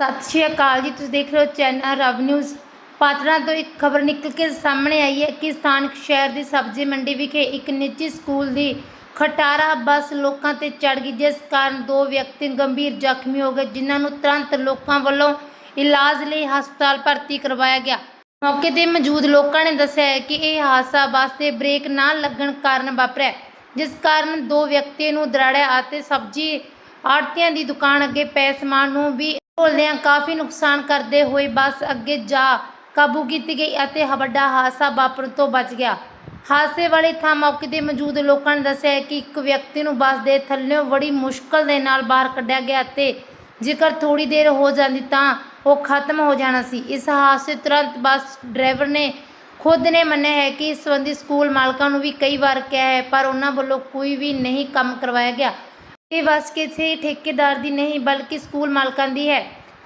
ਸਤਿ ਸ਼੍ਰੀ ਅਕਾਲ ਜੀ, ਤੁਸੀਂ ਦੇਖ ਰਹੇ ਹੋ ਚੈਨਲ ਰਵ ਨਿਊਜ਼। ਪਾਤੜਾ ਤੋਂ ਇੱਕ ਖਬਰ ਨਿਕਲ ਕੇ ਸਾਹਮਣੇ ਆਈ ਹੈ ਕਿ ਸਥਾਨਕ ਸ਼ਹਿਰ ਦੀ ਸਬਜ਼ੀ ਮੰਡੀ ਵਿਖੇ ਇੱਕ ਨਿੱਜੀ ਸਕੂਲ ਦੀ ਖਟਾਰਾ ਬੱਸ ਲੋਕਾਂ ਤੇ ਚੜ ਗਈ, ਜਿਸ ਕਾਰਨ ਦੋ ਵਿਅਕਤੀ ਗੰਭੀਰ ਜ਼ਖਮੀ ਹੋ ਗਏ, ਜਿਨ੍ਹਾਂ ਨੂੰ ਤੁਰੰਤ ਲੋਕਾਂ ਵੱਲੋਂ ਇਲਾਜ ਲਈ ਹਸਪਤਾਲ ਭਰਤੀ ਕਰਵਾਇਆ ਗਿਆ। ਮੌਕੇ ਤੇ ਮੌਜੂਦ ਲੋਕਾਂ ਨੇ ਦੱਸਿਆ ਹੈ ਕਿ ਇਹ ਹਾਦਸਾ ਬੱਸ 'ਤੇ ਬ੍ਰੇਕ ਨਾ ਲੱਗਣ ਕਾਰਨ ਵਾਪਰਿਆ, ਜਿਸ ਕਾਰਨ ਦੋ ਵਿਅਕਤੀਆਂ ਨੂੰ ਦਰਾੜਿਆ ਅਤੇ ਸਬਜ਼ੀ ਆੜਤੀਆਂ ਦੀ ਦੁਕਾਨ ਅੱਗੇ ਪਏ ਸਮਾਨ ਨੂੰ ਵੀ ਢੋਲਦਿਆਂ ਕਾਫੀ ਨੁਕਸਾਨ ਕਰਦੇ ਹੋਏ ਬੱਸ ਅੱਗੇ ਜਾ ਕਾਬੂ ਕੀਤੀ ਗਈ ਅਤੇ ਵੱਡਾ ਹਾਦਸਾ ਵਾਪਰਨ ਤੋਂ ਬਚ ਗਿਆ। ਹਾਦਸੇ ਵਾਲੀ ਥਾਂ ਮੌਕੇ ਤੇ ਮੌਜੂਦ ਲੋਕਾਂ ਨੇ ਦੱਸਿਆ ਹੈ ਕਿ ਇੱਕ ਵਿਅਕਤੀ ਨੂੰ ਬੱਸ ਦੇ ਥੱਲਿਓਂ ਬੜੀ ਮੁਸ਼ਕਲ ਦੇ ਨਾਲ ਬਾਹਰ ਕੱਢਿਆ ਗਿਆ ਅਤੇ ਜੇਕਰ ਥੋੜੀ ਦੇਰ ਹੋ ਜਾਂਦੀ ਤਾਂ ਉਹ ਖਤਮ ਹੋ ਜਾਣਾ ਸੀ। ਇਸ ਹਾਦਸੇ ਤੁਰੰਤ ਬੱਸ ਡਰਾਈਵਰ ਨੇ ਖੁਦ ਨੇ ਮੰਨਿਆ ਹੈ ਕਿ ਇਸ ਸੰਬੰਧੀ ਸਕੂਲ ਮਾਲਕਾਂ ਨੂੰ ਵੀ ਕਈ ਵਾਰ ਕਿਹਾ ਹੈ, ਪਰ ਉਹਨਾਂ ਵੱਲੋਂ ਕੋਈ ਵੀ ਨਹੀਂ ਕੰਮ ਕਰਵਾਇਆ ਗਿਆ। ਇਹ ਬੱਸ ਕਿਸੇ ਠੇਕੇਦਾਰ ਦੀ ਨਹੀਂ, ਬਲਕਿ ਸਕੂਲ ਮਾਲਕਾਂ ਦੀ ਹੈ।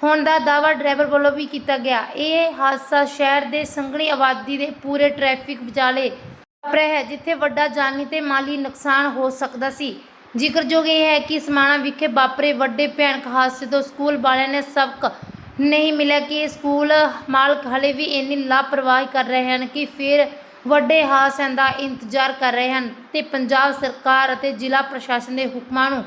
ਹੋਣ ਦਾ ਦਾਅਵਾ ਡਰਾਈਵਰ ਵੱਲੋਂ ਵੀ ਕੀਤਾ ਗਿਆ। ਇਹ ਹਾਦਸਾ ਸ਼ਹਿਰ ਦੇ ਸੰਘਣੀ ਆਬਾਦੀ ਦੇ ਪੂਰੇ ਟ੍ਰੈਫਿਕ ਵਿਚਾਲੇ ਵਾਪਰਿਆ ਹੈ, ਜਿੱਥੇ ਵੱਡਾ ਜਾਨੀ ਤੇ ਮਾਲੀ ਨੁਕਸਾਨ ਹੋ ਸਕਦਾ ਸੀ। ਜ਼ਿਕਰਯੋਗ ਇਹ ਹੈ ਕਿ ਸਮਾਣਾ ਵਿਖੇ ਵਾਪਰੇ ਵੱਡੇ ਭਿਆਨਕ ਹਾਦਸੇ ਤੋਂ ਸਕੂਲ ਵਾਲਿਆਂ ਨੇ ਸਬਕ ਨਹੀਂ ਮਿਲਿਆ ਕਿ ਇਹ ਸਕੂਲ ਮਾਲਕ ਹਲੇ ਵੀ ਇੰਨੀ ਲਾਪਰਵਾਹੀ ਕਰ ਰਹੇ ਹਨ ਕਿ ਫਿਰ ਵੱਡੇ ਹਾਦਸਿਆਂ ਦਾ ਇੰਤਜ਼ਾਰ ਕਰ ਰਹੇ ਹਨ ਤੇ ਪੰਜਾਬ ਸਰਕਾਰ ਅਤੇ ਜ਼ਿਲ੍ਹਾ ਪ੍ਰਸ਼ਾਸਨ ਦੇ ਹੁਕਮਾਂ ਨੂੰ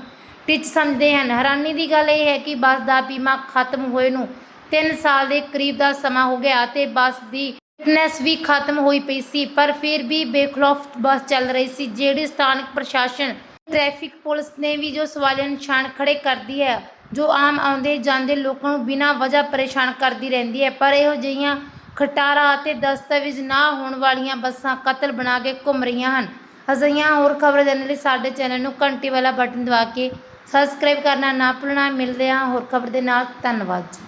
ਟਿੱਚ ਸਮਝਦੇ ਹਨ। ਹੈਰਾਨੀ ਦੀ ਗੱਲ ਇਹ ਹੈ ਕਿ ਬੱਸ ਦਾ ਬੀਮਾ ਖਤਮ ਹੋਏ ਨੂੰ 3 ਸਾਲ ਦੇ ਕਰੀਬ ਦਾ ਸਮਾਂ ਹੋ ਗਿਆ ਅਤੇ ਬੱਸ ਦੀ ਫਿਟਨੈਸ ਵੀ ਖਤਮ ਹੋਈ ਪਈ ਸੀ, ਪਰ ਫਿਰ ਵੀ ਬੇਖਲੌਫ ਬੱਸ ਚੱਲ ਰਹੀ ਸੀ, ਜਿਹੜੀ ਸਥਾਨਕ ਪ੍ਰਸ਼ਾਸਨ, ਟ੍ਰੈਫਿਕ ਪੁਲਿਸ ਨੇ ਵੀ ਜੋ ਸਵਾਲੀਆ ਨਿਸ਼ਾਨ ਖੜੇ ਕਰਦੀ ਹੈ, ਜੋ ਆਮ ਆਉਂਦੇ ਜਾਂਦੇ ਲੋਕਾਂ ਨੂੰ ਬਿਨਾਂ ਵਜ੍ਹਾ ਪਰੇਸ਼ਾਨ ਕਰਦੀ ਰਹਿੰਦੀ ਹੈ। ਪਰ ਇਹੋ ਜਿਹੀਆਂ ਖਟਾਰਾ ਅਤੇ ਦਸਤਾਵੇਜ਼ ਨਾ ਹੋਣ ਵਾਲੀਆਂ ਬੱਸਾਂ ਕਤਲ ਬਣਾ ਕੇ ਘੁੰਮ ਰਹੀਆਂ ਹਨ। ਅਜਿਹੀਆਂ ਹੋਰ ਖਬਰਾਂ ਜਾਣਨ ਲਈ ਸਾਡੇ ਚੈਨਲ ਨੂੰ ਘੰਟੀ ਵਾਲਾ ਬਟਨ ਦਬਾ ਕੇ ਸਬਸਕ੍ਰਾਈਬ ਕਰਨਾ ਨਾ ਭੁੱਲਣਾ ਮਿਲਦੇ ਹਾਂ ਹੋਰ ਖਬਰ ਦੇ ਨਾਲ ਧੰਨਵਾਦ ਜੀ।